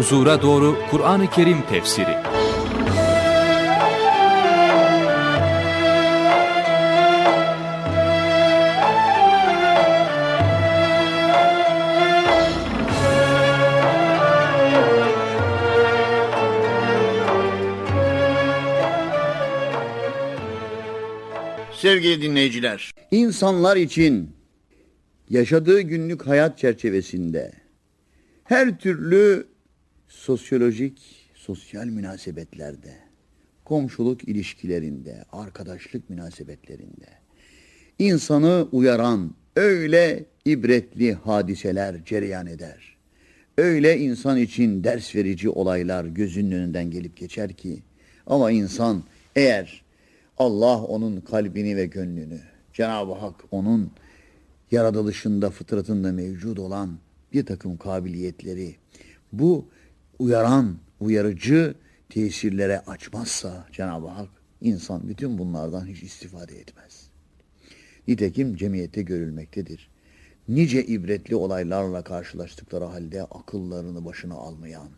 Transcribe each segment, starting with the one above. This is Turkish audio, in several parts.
Huzura Doğru Kur'an-ı Kerim Tefsiri. Sevgili dinleyiciler, insanlar için yaşadığı günlük hayat çerçevesinde her türlü sosyolojik, sosyal münasebetlerde, komşuluk ilişkilerinde, arkadaşlık münasebetlerinde insanı uyaran öyle ibretli hadiseler cereyan eder. Öyle insan için ders verici olaylar gözünün önünden gelip geçer ki ama insan eğer Allah onun kalbini ve gönlünü, Cenab-ı Hak onun yaratılışında, fıtratında mevcut olan bir takım kabiliyetleri bu uyaran, uyarıcı tesirlere açmazsa Cenab-ı Hak insan bütün bunlardan hiç istifade etmez. Nitekim cemiyette görülmektedir. Nice ibretli olaylarla karşılaştıkları halde akıllarını başına almayan,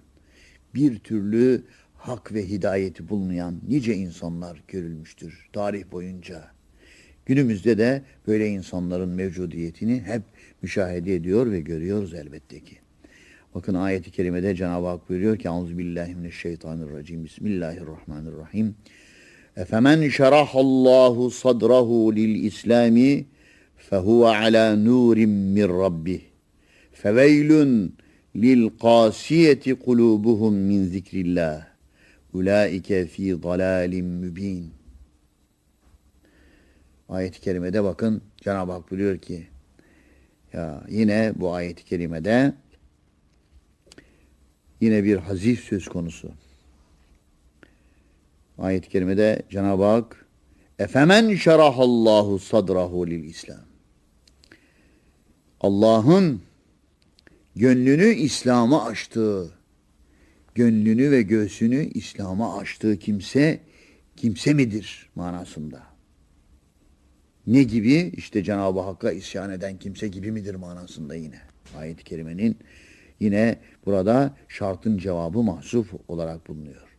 bir türlü hak ve hidayeti bulmayan nice insanlar görülmüştür tarih boyunca. Günümüzde de böyle insanların mevcudiyetini hep müşahede ediyor ve görüyoruz elbette ki. Bakın ayeti kerimede Cenab-ı Hak buyuruyor ki Euzubillahimineşşeytanirracim Bismillahirrahmanirrahim. Efemen şerahallahu sadrahu lil islami fehuve ala nurim min rabbih feveylun lil kasiyeti kulubuhum min zikrillah. Ulaike fi dalalim mübin Ayet-i kerimede bakın Cenab-ı Hak buyuruyor ki ya yine bu ayet-i kerimede yine bir hazif söz konusu. Ayet-i kerimede Cenab-ı Hak Efemen şerahallahu sadrahu lil İslam. Allah'ın gönlünü İslam'a açtığı, gönlünü ve göğsünü İslam'a açtığı kimse kimse midir manasında. Ne gibi? İşte Cenab-ı Hakk'a isyan eden kimse gibi midir manasında yine. Ayet-i Kerime'nin yine burada şartın cevabı mahsuf olarak bulunuyor.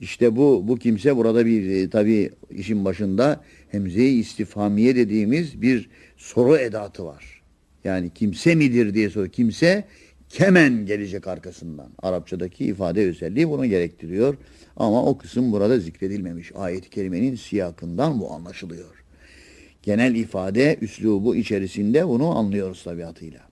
İşte bu bu kimse burada bir e, tabi işin başında hemze-i istifhamiye dediğimiz bir soru edatı var. Yani kimse midir diye soruyor. Kimse kemen gelecek arkasından. Arapçadaki ifade özelliği bunu gerektiriyor. Ama o kısım burada zikredilmemiş. Ayet-i kerimenin siyakından bu anlaşılıyor. Genel ifade üslubu içerisinde bunu anlıyoruz tabiatıyla.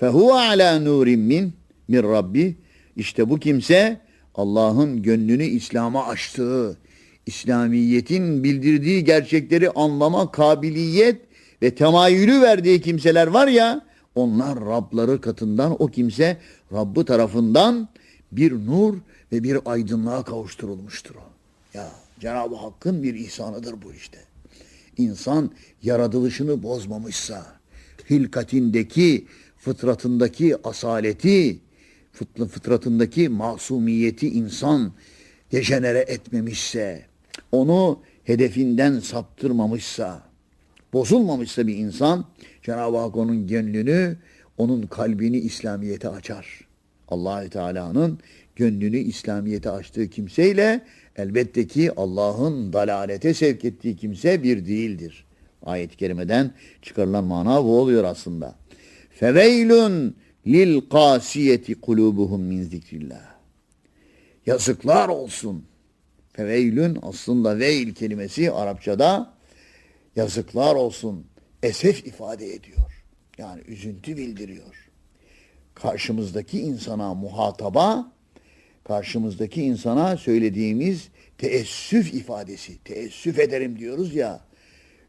Fehuve ala nurim min min Rabbi. İşte bu kimse Allah'ın gönlünü İslam'a açtığı, İslamiyet'in bildirdiği gerçekleri anlama kabiliyet ve temayülü verdiği kimseler var ya, onlar Rabları katından o kimse Rabbı tarafından bir nur ve bir aydınlığa kavuşturulmuştur o. Ya Cenab-ı Hakk'ın bir ihsanıdır bu işte. İnsan yaratılışını bozmamışsa, hilkatindeki, fıtratındaki asaleti, fıtratındaki masumiyeti insan dejenere etmemişse, onu hedefinden saptırmamışsa, bozulmamışsa bir insan, Cenab-ı Hak onun gönlünü, onun kalbini İslamiyet'e açar. allah Teala'nın gönlünü İslamiyet'e açtığı kimseyle elbette ki Allah'ın dalalete sevk ettiği kimse bir değildir. Ayet-i kerimeden çıkarılan mana bu oluyor aslında. Feveylun lil kasiyeti kulubuhum min zikrillah. Yazıklar olsun. Feveylün aslında veil kelimesi Arapçada yazıklar olsun. Esef ifade ediyor. Yani üzüntü bildiriyor. Karşımızdaki insana muhataba, karşımızdaki insana söylediğimiz teessüf ifadesi. Teessüf ederim diyoruz ya.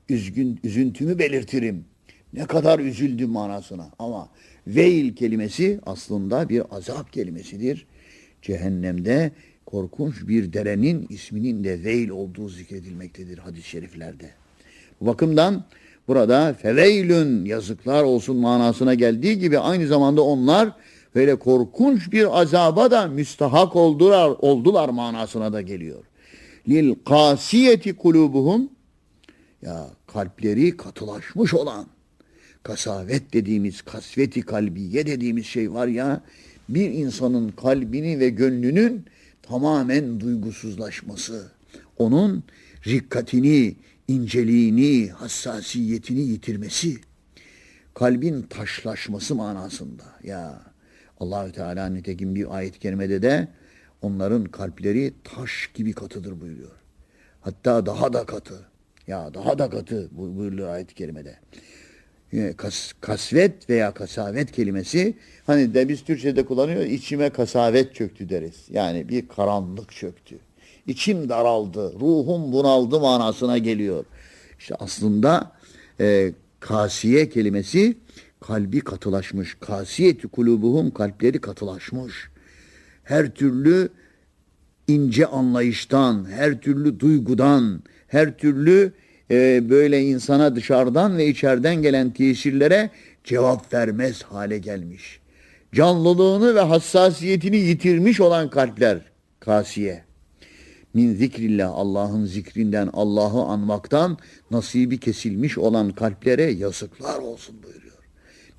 Üzgün, üzüntümü belirtirim. Ne kadar üzüldüm manasına. Ama veil kelimesi aslında bir azap kelimesidir. Cehennemde korkunç bir derenin isminin de veil olduğu zikredilmektedir hadis-i şeriflerde. Bu bakımdan burada feveylün yazıklar olsun manasına geldiği gibi aynı zamanda onlar böyle korkunç bir azaba da müstahak oldular, oldular manasına da geliyor. Lil kasiyeti kulubuhum ya kalpleri katılaşmış olan kasavet dediğimiz kasveti kalbiye dediğimiz şey var ya bir insanın kalbini ve gönlünün tamamen duygusuzlaşması, onun rikkatini, inceliğini, hassasiyetini yitirmesi, kalbin taşlaşması manasında. Ya Allahü Teala nitekim bir ayet-i kerimede de onların kalpleri taş gibi katıdır buyuruyor. Hatta daha da katı. Ya daha da katı bu- buyuruyor ayet-i kerimede. Kas, kasvet veya kasavet kelimesi hani de biz Türkçe'de kullanıyoruz içime kasavet çöktü deriz. Yani bir karanlık çöktü. İçim daraldı, ruhum bunaldı manasına geliyor. İşte aslında e, kasiye kelimesi kalbi katılaşmış. Kasiyeti kulubuhum kalpleri katılaşmış. Her türlü ince anlayıştan, her türlü duygudan, her türlü e, böyle insana dışarıdan ve içeriden gelen tesirlere cevap vermez hale gelmiş. Canlılığını ve hassasiyetini yitirmiş olan kalpler kasiye. Min zikrillah Allah'ın zikrinden Allah'ı anmaktan nasibi kesilmiş olan kalplere yazıklar olsun buyuruyor.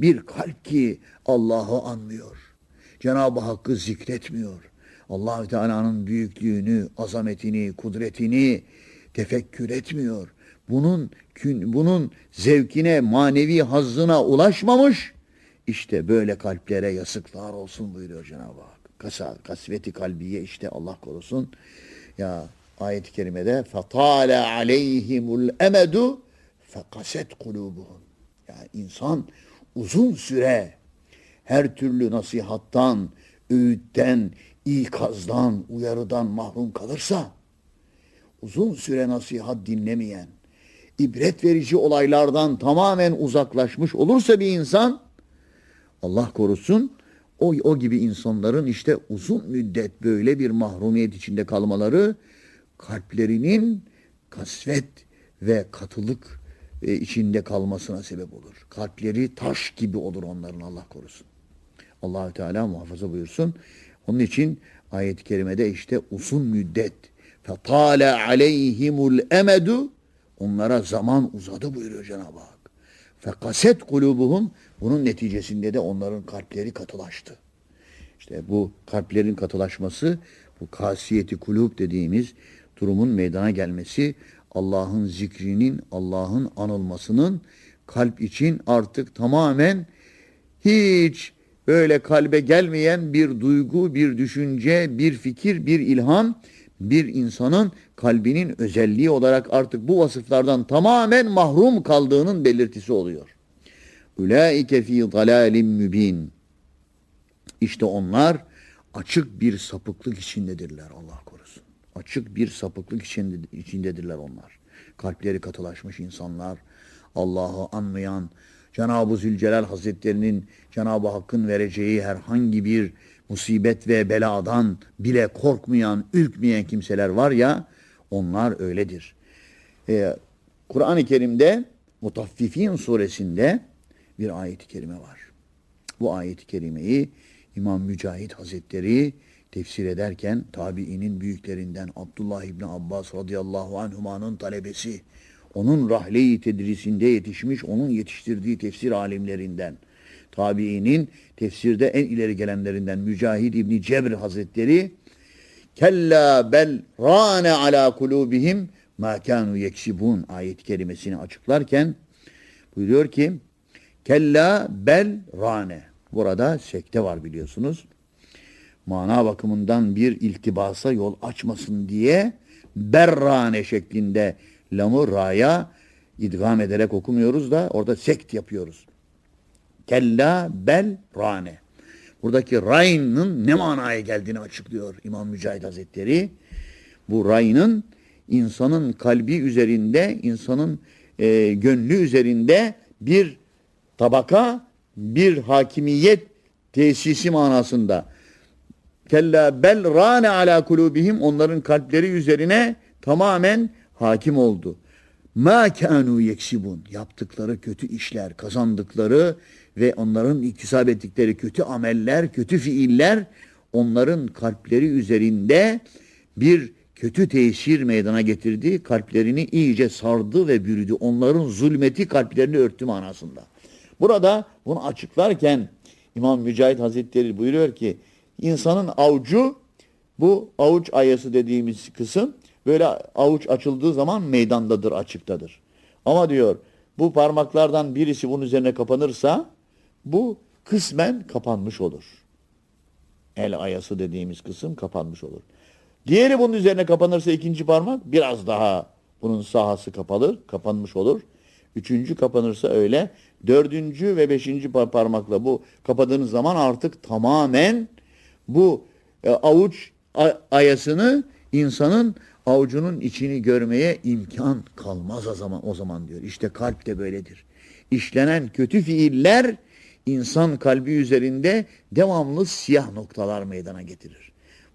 Bir kalp ki Allah'ı anmıyor. Cenab-ı Hakk'ı zikretmiyor. Allahü Teala'nın büyüklüğünü, azametini, kudretini tefekkür etmiyor Bunun kün- bunun zevkine, manevi hazzına ulaşmamış. İşte böyle kalplere yazıklar olsun buyuruyor Cenab-ı Hak. Kasa, kasveti kalbiye işte Allah korusun. Ya ayet-i kerimede فَطَالَ عَلَيْهِمُ الْاَمَدُ فَقَسَتْ قُلُوبُهُمْ Yani insan uzun süre her türlü nasihattan, öğütten, ikazdan, uyarıdan mahrum kalırsa, uzun süre nasihat dinlemeyen, ibret verici olaylardan tamamen uzaklaşmış olursa bir insan, Allah korusun, o, o gibi insanların işte uzun müddet böyle bir mahrumiyet içinde kalmaları, kalplerinin kasvet ve katılık e, içinde kalmasına sebep olur. Kalpleri taş gibi olur onların Allah korusun. Allahü Teala muhafaza buyursun. Onun için ayet-i kerimede işte uzun müddet فَطَالَ عَلَيْهِمُ الْاَمَدُ Onlara zaman uzadı buyuruyor Cenab-ı Hak. Fekaset kulubuhum bunun neticesinde de onların kalpleri katılaştı. İşte bu kalplerin katılaşması, bu kasiyeti kulub dediğimiz durumun meydana gelmesi, Allah'ın zikrinin, Allah'ın anılmasının kalp için artık tamamen hiç böyle kalbe gelmeyen bir duygu, bir düşünce, bir fikir, bir ilham bir insanın kalbinin özelliği olarak artık bu vasıflardan tamamen mahrum kaldığının belirtisi oluyor. Ulaike fi dalalin mübin. İşte onlar açık bir sapıklık içindedirler Allah korusun. Açık bir sapıklık içinde, içindedirler onlar. Kalpleri katılaşmış insanlar, Allah'ı anmayan, Cenab-ı Zülcelal Hazretlerinin Cenab-ı Hakk'ın vereceği herhangi bir musibet ve beladan bile korkmayan, ürkmeyen kimseler var ya, onlar öyledir. Ee, Kur'an-ı Kerim'de Mutaffifin suresinde bir ayet-i kerime var. Bu ayet-i kerimeyi İmam Mücahit Hazretleri tefsir ederken tabiinin büyüklerinden Abdullah İbni Abbas radıyallahu anhumanın talebesi, onun rahle-i tedrisinde yetişmiş, onun yetiştirdiği tefsir alimlerinden, tabiinin tefsirde en ileri gelenlerinden Mücahid İbni Cebr Hazretleri, Kella bel rane ala kulubihim ma kanu yeksibun ayet kelimesini açıklarken buyuruyor ki Kella bel rane. Burada sekte var biliyorsunuz. Mana bakımından bir iltibasa yol açmasın diye berrane şeklinde lamı raya idgam ederek okumuyoruz da orada sekt yapıyoruz. Kella bel rane. Buradaki rayının ne manaya geldiğini açıklıyor İmam Mücahit Hazretleri. Bu rayının insanın kalbi üzerinde, insanın e, gönlü üzerinde bir tabaka, bir hakimiyet tesisi manasında. Kella bel rane ala kulubihim onların kalpleri üzerine tamamen hakim oldu. Ma kanu yeksibun yaptıkları kötü işler, kazandıkları ve onların iktisap ettikleri kötü ameller, kötü fiiller onların kalpleri üzerinde bir kötü tesir meydana getirdi. Kalplerini iyice sardı ve bürüdü. Onların zulmeti kalplerini örttü manasında. Burada bunu açıklarken İmam Mücahit Hazretleri buyuruyor ki insanın avucu bu avuç ayası dediğimiz kısım böyle avuç açıldığı zaman meydandadır, açıktadır. Ama diyor bu parmaklardan birisi bunun üzerine kapanırsa bu kısmen kapanmış olur. El ayası dediğimiz kısım kapanmış olur. Diğeri bunun üzerine kapanırsa ikinci parmak biraz daha bunun sahası kapalır, kapanmış olur. Üçüncü kapanırsa öyle. Dördüncü ve beşinci par- parmakla bu kapadığınız zaman artık tamamen bu e, avuç ayasını insanın avucunun içini görmeye imkan kalmaz o zaman o zaman diyor. İşte kalp de böyledir. İşlenen kötü fiiller insan kalbi üzerinde devamlı siyah noktalar meydana getirir.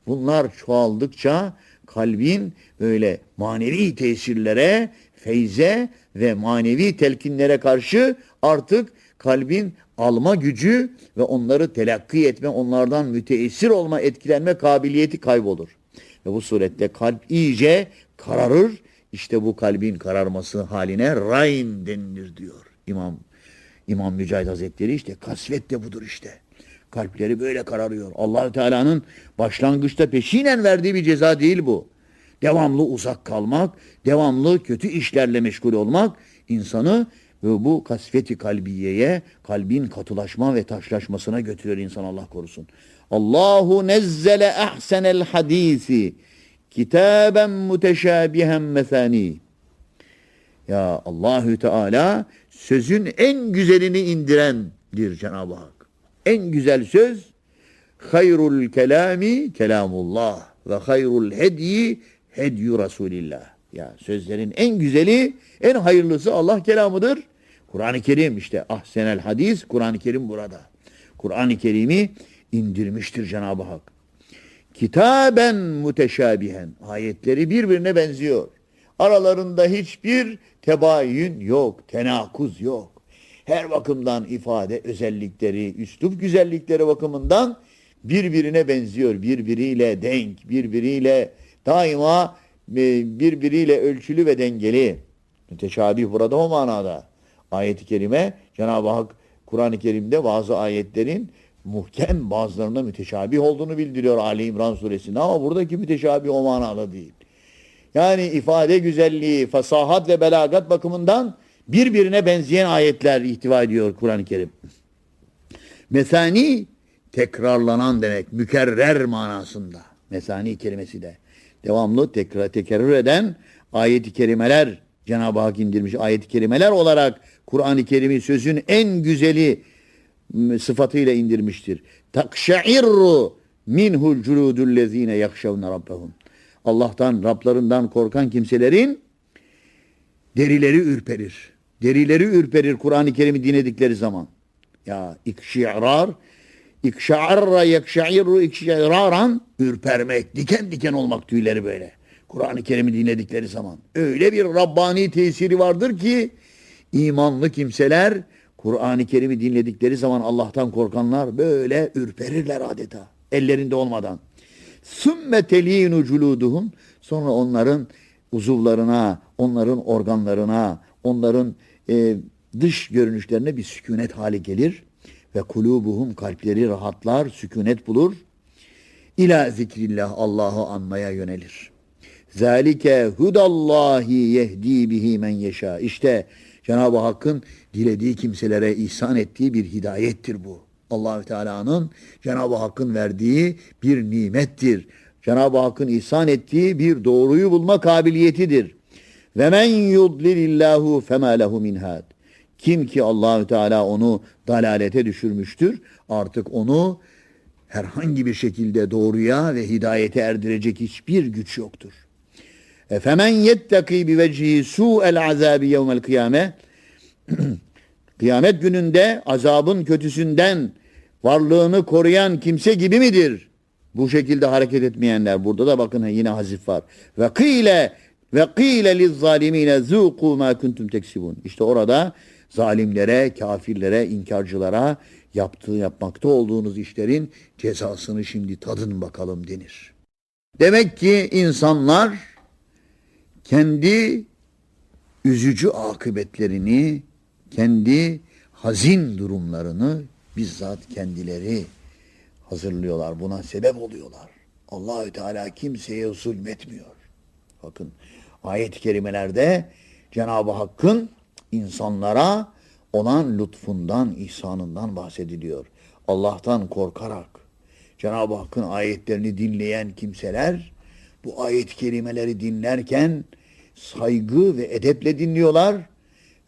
Bunlar çoğaldıkça kalbin böyle manevi tesirlere, feyze ve manevi telkinlere karşı artık kalbin alma gücü ve onları telakki etme, onlardan müteessir olma, etkilenme kabiliyeti kaybolur. Ve bu surette kalp iyice kararır. İşte bu kalbin kararması haline rayn denilir diyor İmam İmam Mücahit Hazretleri işte kasvet de budur işte. Kalpleri böyle kararıyor. Allahü Teala'nın başlangıçta peşinen verdiği bir ceza değil bu. Devamlı uzak kalmak, devamlı kötü işlerle meşgul olmak insanı ve bu kasveti kalbiyeye, kalbin katılaşma ve taşlaşmasına götürüyor insan Allah korusun. Allahu nezzele ahsenel hadisi kitaben muteşabihen mesani. Ya Allahü Teala sözün en güzelini indirendir Cenab-ı Hak. En güzel söz hayrul kelami kelamullah ve hayrul hediyi hedyu Resulillah. Ya sözlerin en güzeli, en hayırlısı Allah kelamıdır. Kur'an-ı Kerim işte ahsenel hadis Kur'an-ı Kerim burada. Kur'an-ı Kerim'i indirmiştir Cenab-ı Hak. Kitaben muteşabihen. Ayetleri birbirine benziyor. Aralarında hiçbir tebayün yok, tenakuz yok. Her bakımdan ifade özellikleri, üslup güzellikleri bakımından birbirine benziyor. Birbiriyle denk, birbiriyle daima e, birbiriyle ölçülü ve dengeli. Müteşabih burada o manada. Ayet-i kerime Cenab-ı Hak Kur'an-ı Kerim'de bazı ayetlerin muhkem bazılarında müteşabih olduğunu bildiriyor Ali İmran suresinde ama buradaki müteşabih o manada değil. Yani ifade güzelliği, fasahat ve belagat bakımından birbirine benzeyen ayetler ihtiva ediyor Kur'an-ı Kerim. Mesani tekrarlanan demek, mükerrer manasında. Mesani kelimesi de devamlı tekrar tekerrür eden ayet-i kerimeler Cenab-ı Hak indirmiş ayet-i kerimeler olarak Kur'an-ı Kerim'i sözün en güzeli sıfatıyla indirmiştir. Takşairru minhul culudul lezine yakşavne rabbehum. Allah'tan, Rablarından korkan kimselerin derileri ürperir. Derileri ürperir Kur'an-ı Kerim'i dinledikleri zaman. Ya ikşi'rar, ikşa'arra yekşa'irru ikşa'iraran ürpermek, diken diken olmak tüyleri böyle. Kur'an-ı Kerim'i dinledikleri zaman. Öyle bir Rabbani tesiri vardır ki imanlı kimseler Kur'an-ı Kerim'i dinledikleri zaman Allah'tan korkanlar böyle ürperirler adeta. Ellerinde olmadan. Sümme telinu culuduhum sonra onların uzuvlarına, onların organlarına, onların e, dış görünüşlerine bir sükunet hali gelir ve kulubuhum kalpleri rahatlar, sükunet bulur. İla zikrillah Allah'ı anmaya yönelir. Zalike hudallahi yehdi bihi men yeşa. İşte Cenab-ı Hakk'ın dilediği kimselere ihsan ettiği bir hidayettir bu. Allahü Teala'nın Cenab-ı Hakk'ın verdiği bir nimettir. Cenab-ı Hakk'ın ihsan ettiği bir doğruyu bulma kabiliyetidir. Ve men yudlilillahu fema lehu min had. Kim ki Allahü Teala onu dalalete düşürmüştür, artık onu herhangi bir şekilde doğruya ve hidayete erdirecek hiçbir güç yoktur. Efemen yettaki bi vecihi su'el azabi yevmel kıyame. Kıyamet gününde azabın kötüsünden varlığını koruyan kimse gibi midir? Bu şekilde hareket etmeyenler. Burada da bakın yine hazif var. Ve kıyle ve kıyle liz zalimine zuku ma kuntum teksibun. İşte orada zalimlere, kafirlere, inkarcılara yaptığı yapmakta olduğunuz işlerin cezasını şimdi tadın bakalım denir. Demek ki insanlar kendi üzücü akıbetlerini, kendi hazin durumlarını bizzat kendileri hazırlıyorlar. Buna sebep oluyorlar. Allahü Teala kimseye zulmetmiyor. Bakın ayet-i kerimelerde Cenab-ı Hakk'ın insanlara olan lütfundan, ihsanından bahsediliyor. Allah'tan korkarak Cenab-ı Hakk'ın ayetlerini dinleyen kimseler bu ayet-i kerimeleri dinlerken saygı ve edeple dinliyorlar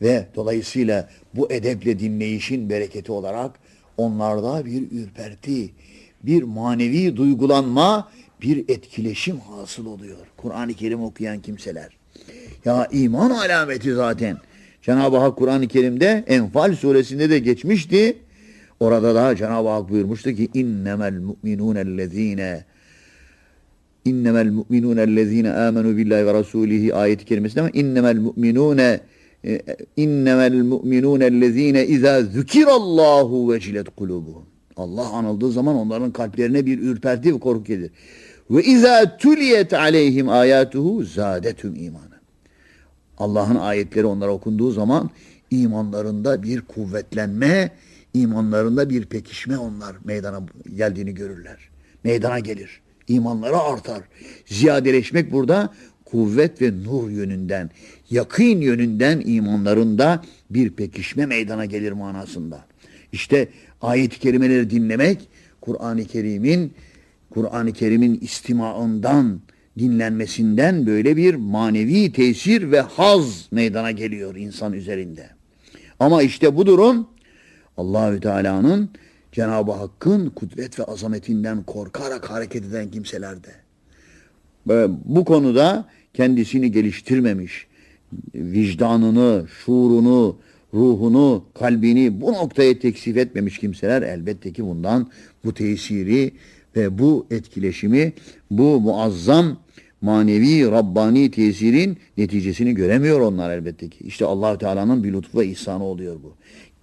ve dolayısıyla bu edeple dinleyişin bereketi olarak onlarda bir ürperti, bir manevi duygulanma, bir etkileşim hasıl oluyor. Kur'an-ı Kerim okuyan kimseler. Ya iman alameti zaten. Cenab-ı Hak Kur'an-ı Kerim'de Enfal suresinde de geçmişti. Orada da Cenab-ı Hak buyurmuştu ki innemel mu'minûnellezîne innemel mu'minûnellezîne âmenû billahi ve rasûlihi ayeti kerimesinde ama innemel mu'minûne e, innemel mu'minûnellezîne izâ zükirallâhu vecilet kulûbuhum. Allah anıldığı zaman onların kalplerine bir ürperti ve korku gelir. Ve izâ tuliyet aleyhim âyâtuhu zâdetüm imanen. Allah'ın ayetleri onlara okunduğu zaman imanlarında bir kuvvetlenme, imanlarında bir pekişme onlar meydana geldiğini görürler. Meydana gelir. İmanları artar. Ziyadeleşmek burada kuvvet ve nur yönünden, yakın yönünden imanlarında bir pekişme meydana gelir manasında. İşte ayet-i kerimeleri dinlemek Kur'an-ı Kerim'in Kur'an-ı Kerim'in istimaından, dinlenmesinden böyle bir manevi tesir ve haz meydana geliyor insan üzerinde. Ama işte bu durum Allahü Teala'nın Cenab-ı Hakk'ın kudret ve azametinden korkarak hareket eden kimselerde. Bu konuda kendisini geliştirmemiş, vicdanını, şuurunu, ruhunu, kalbini bu noktaya teksif etmemiş kimseler elbette ki bundan bu tesiri ve bu etkileşimi, bu muazzam manevi, Rabbani tesirin neticesini göremiyor onlar elbette ki. İşte allah Teala'nın bir lütfu ve ihsanı oluyor bu.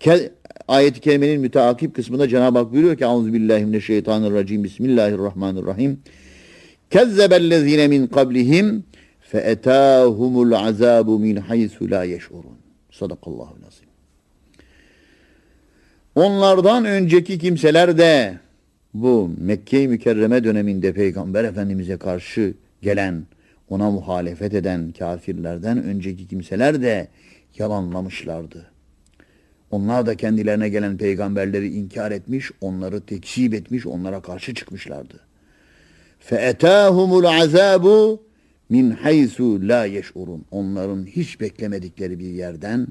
Ke Ayet-i Kerime'nin müteakip kısmında Cenab-ı Hak buyuruyor ki Euzubillahimineşşeytanirracim Bismillahirrahmanirrahim Kezzebellezine min qablihim feetâhumul azâbu min haythu la yeş'urun. Sadakallahu lazim. Onlardan önceki kimseler de bu Mekke-i Mükerreme döneminde Peygamber Efendimiz'e karşı gelen, ona muhalefet eden kafirlerden önceki kimseler de yalanlamışlardı. Onlar da kendilerine gelen peygamberleri inkar etmiş, onları tekzip etmiş, onlara karşı çıkmışlardı. فَاَتَاهُمُ الْعَذَابُ min haysu la yeş'urun. Onların hiç beklemedikleri bir yerden,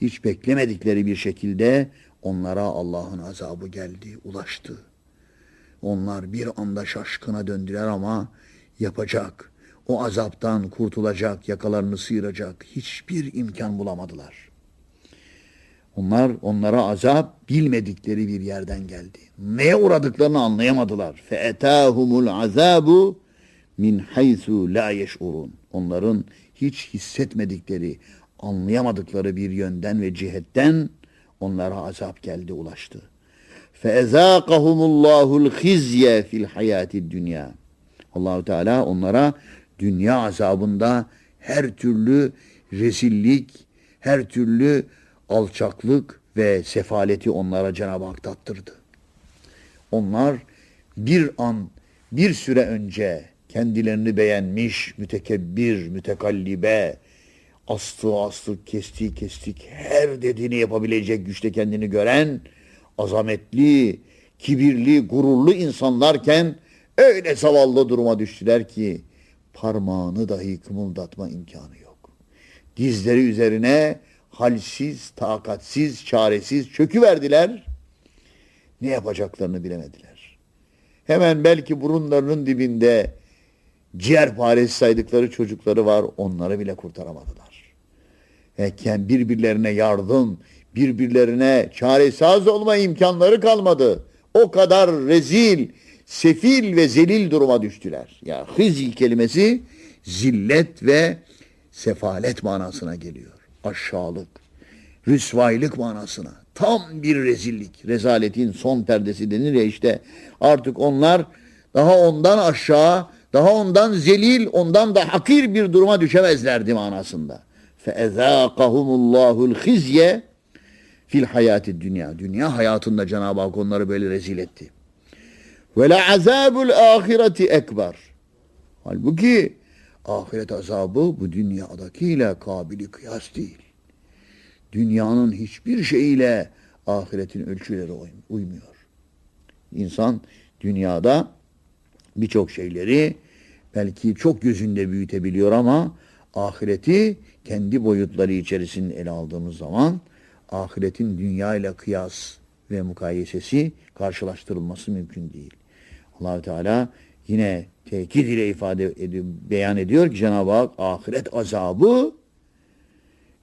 hiç beklemedikleri bir şekilde onlara Allah'ın azabı geldi, ulaştı. Onlar bir anda şaşkına döndüler ama yapacak, o azaptan kurtulacak, yakalarını sıyıracak hiçbir imkan bulamadılar. Onlar onlara azap bilmedikleri bir yerden geldi. Neye uğradıklarını anlayamadılar. Feetahumul azabu min haythu la yeş'urun. Onların hiç hissetmedikleri, anlayamadıkları bir yönden ve cihetten onlara azap geldi, ulaştı. Feezaqahumullahul khizye fil hayati dünya. Allahu Teala onlara dünya azabında her türlü rezillik, her türlü alçaklık ve sefaleti onlara Cenab-ı Hak tattırdı. Onlar bir an, bir süre önce kendilerini beğenmiş, mütekebbir, mütekallibe, astığı astık, kestiği kestik, her dediğini yapabilecek güçte kendini gören, azametli, kibirli, gururlu insanlarken öyle zavallı duruma düştüler ki parmağını dahi kımıldatma imkanı yok. Dizleri üzerine halsiz, takatsiz, çaresiz çöküverdiler. Ne yapacaklarını bilemediler. Hemen belki burunlarının dibinde ciğer paresi saydıkları çocukları var. Onları bile kurtaramadılar. Eken birbirlerine yardım, birbirlerine çaresaz olma imkanları kalmadı. O kadar rezil, sefil ve zelil duruma düştüler. Ya hizil kelimesi zillet ve sefalet manasına geliyor. Aşağılık, rüsvaylık manasına. Tam bir rezillik. Rezaletin son perdesi denir ya işte. Artık onlar daha ondan aşağı, daha ondan zelil, ondan da hakir bir duruma düşemezlerdi manasında. فَاَذَاقَهُمُ اللّٰهُ الْخِزْيَ Fil hayati dünya. Dünya hayatında Cenab-ı Hak onları böyle rezil etti. Ve la azabul ahireti ekber. Halbuki ahiret azabı bu dünyadakiyle kabili kıyas değil. Dünyanın hiçbir şeyiyle ahiretin ölçüleri uym- uymuyor. İnsan dünyada birçok şeyleri belki çok gözünde büyütebiliyor ama ahireti kendi boyutları içerisinde ele aldığımız zaman ahiretin dünya ile kıyas ve mukayesesi karşılaştırılması mümkün değil. Allahü Teala yine tekit ile ifade ediyor, beyan ediyor ki Cenab-ı Hak ahiret azabı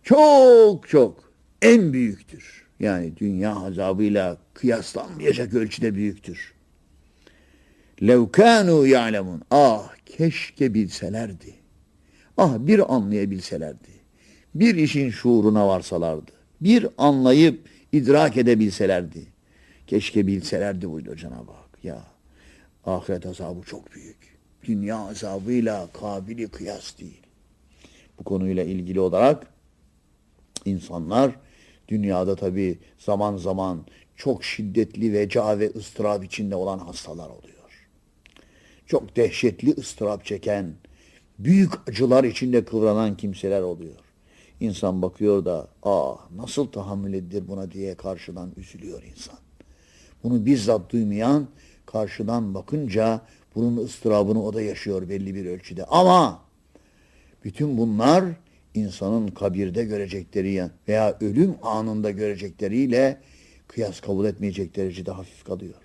çok çok en büyüktür. Yani dünya azabıyla kıyaslanmayacak ölçüde büyüktür. Lev kânû ya'lemun. Ah keşke bilselerdi. Ah bir anlayabilselerdi. Bir işin şuuruna varsalardı. Bir anlayıp idrak edebilselerdi. Keşke bilselerdi buydu Cenab-ı Hak. Ya ahiret azabı çok büyük. Dünya azabıyla kabili kıyas değil. Bu konuyla ilgili olarak insanlar dünyada tabi zaman zaman çok şiddetli veca ve ıstırap içinde olan hastalar oluyor. Çok dehşetli ıstırap çeken, büyük acılar içinde kıvranan kimseler oluyor. İnsan bakıyor da ah nasıl tahammül edilir buna diye karşıdan üzülüyor insan. Bunu bizzat duymayan karşıdan bakınca bunun ıstırabını o da yaşıyor belli bir ölçüde. Ama bütün bunlar insanın kabirde görecekleri veya ölüm anında görecekleriyle kıyas kabul etmeyecek derecede hafif kalıyor.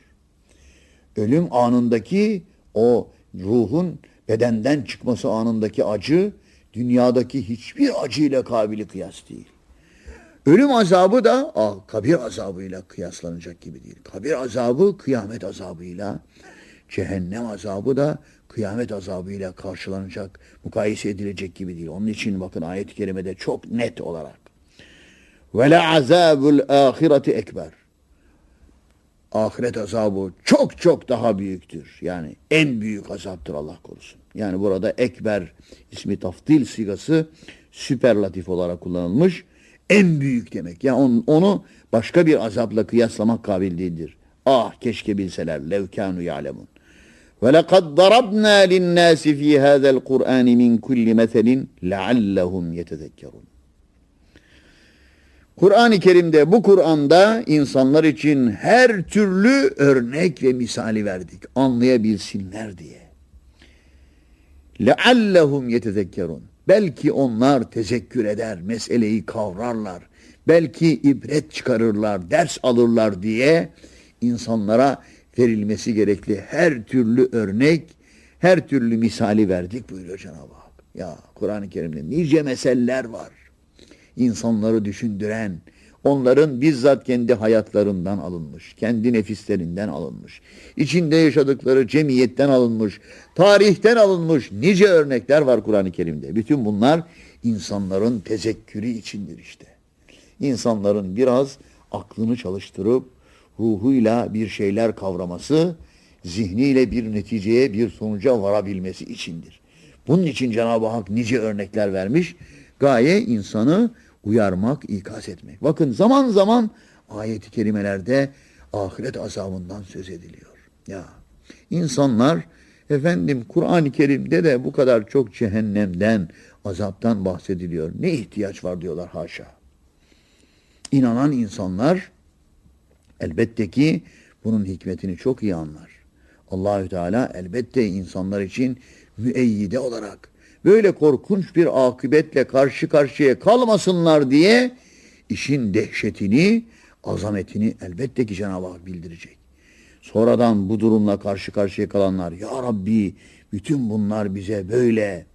Ölüm anındaki o ruhun bedenden çıkması anındaki acı dünyadaki hiçbir acıyla kabili kıyas değil. Ölüm azabı da ah, kabir azabıyla kıyaslanacak gibi değil. Kabir azabı kıyamet azabıyla, cehennem azabı da kıyamet azabıyla karşılanacak, mukayese edilecek gibi değil. Onun için bakın ayet-i kerimede çok net olarak. Ve la azabul ahireti ekber ahiret azabı çok çok daha büyüktür. Yani en büyük azaptır Allah korusun. Yani burada Ekber ismi taftil sigası süperlatif olarak kullanılmış. En büyük demek. Yani on, onu başka bir azapla kıyaslamak kabil değildir. Ah keşke bilseler. Levkanu ya'lemun. Ve lekad darabna linnâsi fî hâzel Kur'ân min kulli meselin leallehum yetezekkerun. Kur'an-ı Kerim'de bu Kur'an'da insanlar için her türlü örnek ve misali verdik. Anlayabilsinler diye. لَعَلَّهُمْ يَتَذَكَّرُونَ Belki onlar tezekkür eder, meseleyi kavrarlar. Belki ibret çıkarırlar, ders alırlar diye insanlara verilmesi gerekli her türlü örnek, her türlü misali verdik buyuruyor Cenab-ı Hak. Ya Kur'an-ı Kerim'de nice meseleler var. İnsanları düşündüren, onların bizzat kendi hayatlarından alınmış, kendi nefislerinden alınmış, içinde yaşadıkları cemiyetten alınmış, tarihten alınmış nice örnekler var Kur'an-ı Kerim'de. Bütün bunlar insanların tezekkürü içindir işte. İnsanların biraz aklını çalıştırıp ruhuyla bir şeyler kavraması, zihniyle bir neticeye, bir sonuca varabilmesi içindir. Bunun için Cenab-ı Hak nice örnekler vermiş. Gaye insanı uyarmak, ikaz etmek. Bakın zaman zaman ayet-i kerimelerde ahiret azabından söz ediliyor. Ya insanlar efendim Kur'an-ı Kerim'de de bu kadar çok cehennemden, azaptan bahsediliyor. Ne ihtiyaç var diyorlar haşa. İnanan insanlar elbette ki bunun hikmetini çok iyi anlar. Allahü Teala elbette insanlar için müeyyide olarak böyle korkunç bir akıbetle karşı karşıya kalmasınlar diye işin dehşetini, azametini elbette ki Cenab-ı Hak bildirecek. Sonradan bu durumla karşı karşıya kalanlar ya Rabbi bütün bunlar bize böyle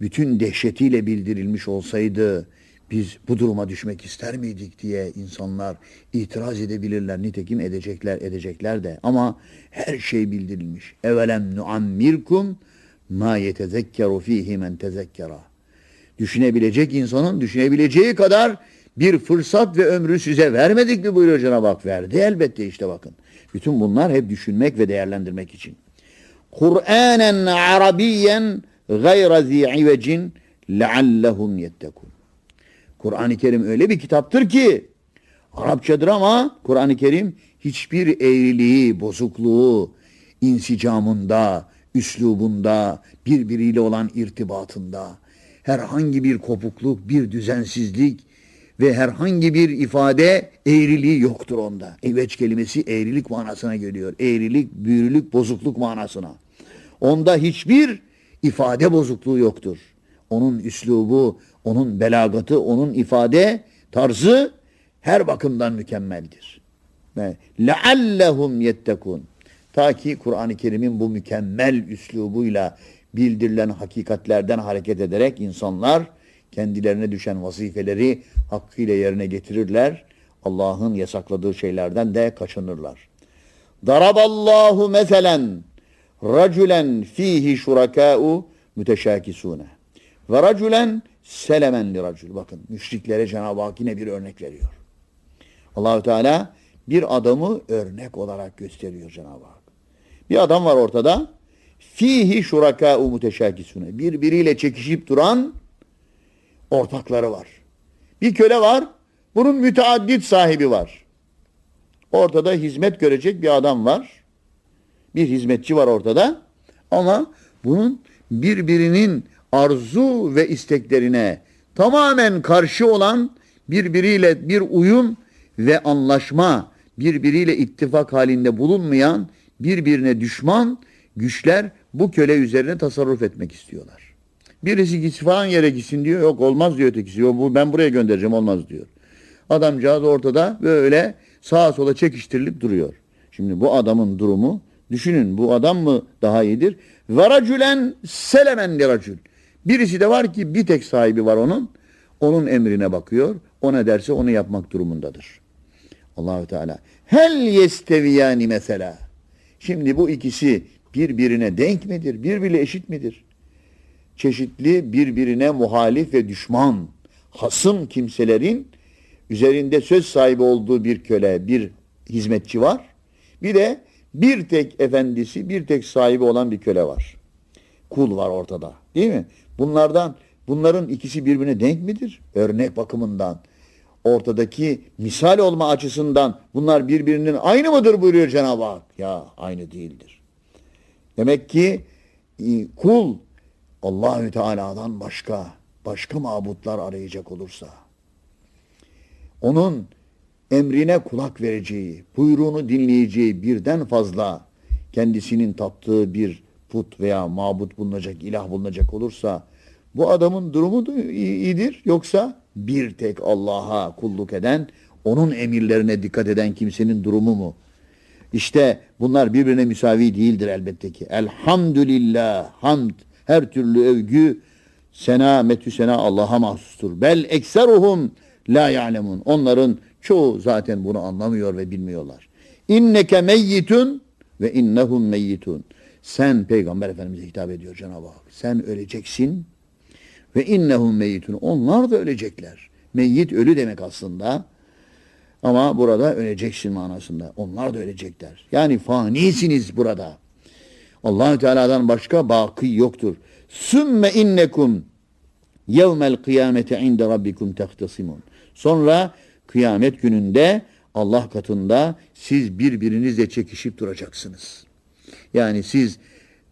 bütün dehşetiyle bildirilmiş olsaydı biz bu duruma düşmek ister miydik diye insanlar itiraz edebilirler. Nitekim edecekler edecekler de ama her şey bildirilmiş. Evelem nuammirkum ma yetezekkeru fihi men tezekkera. Düşünebilecek insanın düşünebileceği kadar bir fırsat ve ömrü size vermedik mi buyuruyor Cenab-ı Hak. Verdi elbette işte bakın. Bütün bunlar hep düşünmek ve değerlendirmek için. Kur'anen Arabiyen gayra zi'ivecin leallehum yettekun. Kur'an-ı Kerim öyle bir kitaptır ki Arapçadır ama Kur'an-ı Kerim hiçbir eğriliği, bozukluğu, insicamında, üslubunda, birbiriyle olan irtibatında, herhangi bir kopukluk, bir düzensizlik ve herhangi bir ifade eğriliği yoktur onda. Evet kelimesi eğrilik manasına geliyor. Eğrilik, büyürülük, bozukluk manasına. Onda hiçbir ifade bozukluğu yoktur. Onun üslubu, onun belagatı, onun ifade tarzı her bakımdan mükemmeldir. Leallehum yettekun. Ta ki Kur'an-ı Kerim'in bu mükemmel üslubuyla bildirilen hakikatlerden hareket ederek insanlar kendilerine düşen vazifeleri hakkıyla yerine getirirler. Allah'ın yasakladığı şeylerden de kaçınırlar. Daraballahu meselen raculen fihi şurakâ'u müteşâkisûne ve raculen selemen li racul. Bakın müşriklere Cenab-ı Hak yine bir örnek veriyor. Allahü Teala bir adamı örnek olarak gösteriyor Cenab-ı Hak. Bir adam var ortada. Fihi şurakâ'u müteşâkisûne. Birbiriyle çekişip duran ortakları var. Bir köle var. Bunun müteaddit sahibi var. Ortada hizmet görecek bir adam var. Bir hizmetçi var ortada. Ama bunun birbirinin arzu ve isteklerine tamamen karşı olan birbiriyle bir uyum ve anlaşma, birbiriyle ittifak halinde bulunmayan, birbirine düşman güçler bu köle üzerine tasarruf etmek istiyorlar. Birisi gitsin yere gitsin diyor. Yok olmaz diyor ötekisi. Yok, bu, ben buraya göndereceğim olmaz diyor. Adamcağız ortada böyle sağa sola çekiştirilip duruyor. Şimdi bu adamın durumu düşünün bu adam mı daha iyidir? Varacülen selemen liracül. Birisi de var ki bir tek sahibi var onun. Onun emrine bakıyor. O ne derse onu yapmak durumundadır. Allahü Teala. Hel yesteviyani mesela. Şimdi bu ikisi birbirine denk midir? Birbiriyle eşit midir? Çeşitli birbirine muhalif ve düşman, hasım kimselerin üzerinde söz sahibi olduğu bir köle, bir hizmetçi var. Bir de bir tek efendisi, bir tek sahibi olan bir köle var. Kul var ortada. Değil mi? Bunlardan bunların ikisi birbirine denk midir? Örnek bakımından ortadaki misal olma açısından bunlar birbirinin aynı mıdır buyuruyor Cenab-ı Hak. Ya aynı değildir. Demek ki e, kul Allahü Teala'dan başka başka mabutlar arayacak olursa onun emrine kulak vereceği, buyruğunu dinleyeceği birden fazla kendisinin taptığı bir put veya mabut bulunacak, ilah bulunacak olursa bu adamın durumu iyidir. Yoksa bir tek Allah'a kulluk eden, onun emirlerine dikkat eden kimsenin durumu mu? İşte bunlar birbirine müsavi değildir elbette ki. Elhamdülillah, hamd, her türlü övgü, sena, metü sena Allah'a mahsustur. Bel ekseruhum la ya'lemun. Onların çoğu zaten bunu anlamıyor ve bilmiyorlar. İnneke meyyitun ve innehum meyyitun. Sen Peygamber Efendimiz'e hitap ediyor Cenab-ı Hak. Sen öleceksin ve innehum meyyitun. Onlar da ölecekler. Meyyit ölü demek aslında. Ama burada öleceksin manasında. Onlar da ölecekler. Yani fanisiniz burada. Allahü Teala'dan başka baki yoktur. Sümme innekum yevmel kıyamete inde rabbikum tehtasimun. Sonra kıyamet gününde Allah katında siz birbirinizle çekişip duracaksınız. Yani siz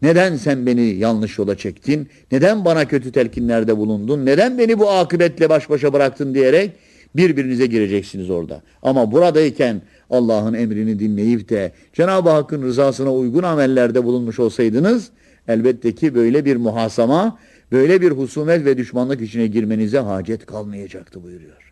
neden sen beni yanlış yola çektin? Neden bana kötü telkinlerde bulundun? Neden beni bu akıbetle baş başa bıraktın diyerek birbirinize gireceksiniz orada. Ama buradayken Allah'ın emrini dinleyip de Cenab-ı Hakk'ın rızasına uygun amellerde bulunmuş olsaydınız elbette ki böyle bir muhasama, böyle bir husumet ve düşmanlık içine girmenize hacet kalmayacaktı buyuruyor.